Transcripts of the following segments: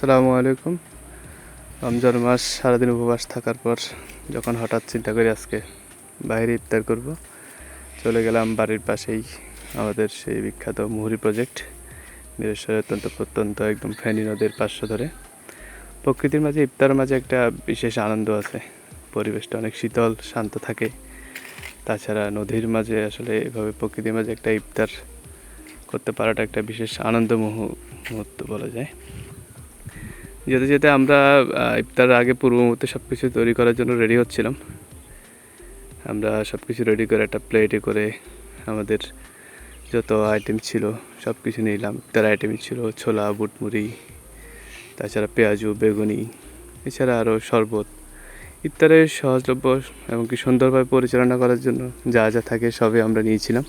আসসালামু আলাইকুম। রমজান মাস সারাদিন উপবাস থাকার পর যখন হঠাৎ চিন্তা করি আজকে বাইরে ইফতার করব, চলে গেলাম বাড়ির পাশেই আমাদের সেই বিখ্যাত মুহুরি প্রজেক্ট নিজস্ব অত্যন্ত প্রত্যন্ত একদম ফেনী নদীর পার্শ্ব ধরে। প্রকৃতির মাঝে ইফতার মাঝে একটা বিশেষ আনন্দ আছে, পরিবেশটা অনেক শীতল, শান্ত থাকে। তাছাড়া নদীর মাঝে আসলে এভাবে প্রকৃতির মাঝে একটা ইফতার করতে পারাটা একটা বিশেষ আনন্দ মুহূর্ত বলা যায়। যেতে যেতে আমরা ইফতার আগে পূর্ব মুহূর্তে সব কিছু তৈরি করার জন্য রেডি হচ্ছিলাম। আমরা সব কিছু রেডি করে একটা প্লেটে করে আমাদের যত আইটেম ছিল সব কিছু নিলাম। ইফতার আইটেম ছিল ছোলা, বুটমুড়ি, তাছাড়া পেঁয়াজু, বেগুনি, এছাড়া আরও শরবত। ইফতারের সহজলভ্য এমনকি সুন্দরভাবে পরিচালনা করার জন্য যা যা থাকে সবই আমরা নিয়েছিলাম।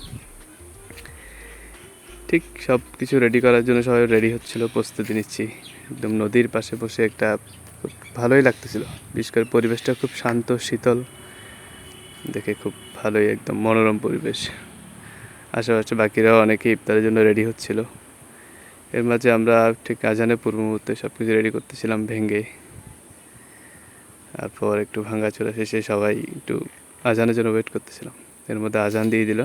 ঠিক সব কিছু রেডি করার জন্য সবাই রেডি হচ্ছিল, প্রস্তুতি নিচ্ছি। একদম নদীর পাশে বসে একটা খুব ভালোই লাগতেছিল। বিশেষ করে পরিবেশটা খুব শান্ত, শীতল। দেখে খুব ভালোই একদম মনোরম পরিবেশ। আশেপাশে বাকিরাও অনেকে ইফতারের জন্য রেডি হচ্ছিল। এর মাঝে আমরা ঠিক আজানের পূর্ব মুহূর্তে সব কিছু রেডি করতেছিলাম ভেঙে। তারপর একটু ভাঙাচোরা শেষে সবাই একটু আজানের জন্য ওয়েট করতেছিলাম। এর মধ্যে আজান দিয়ে দিল।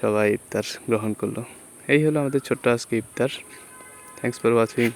সবাই ইফতার গ্রহণ করল। এই হলো আমাদের ছোট্ট আজকে ইফতার। Thanks for watching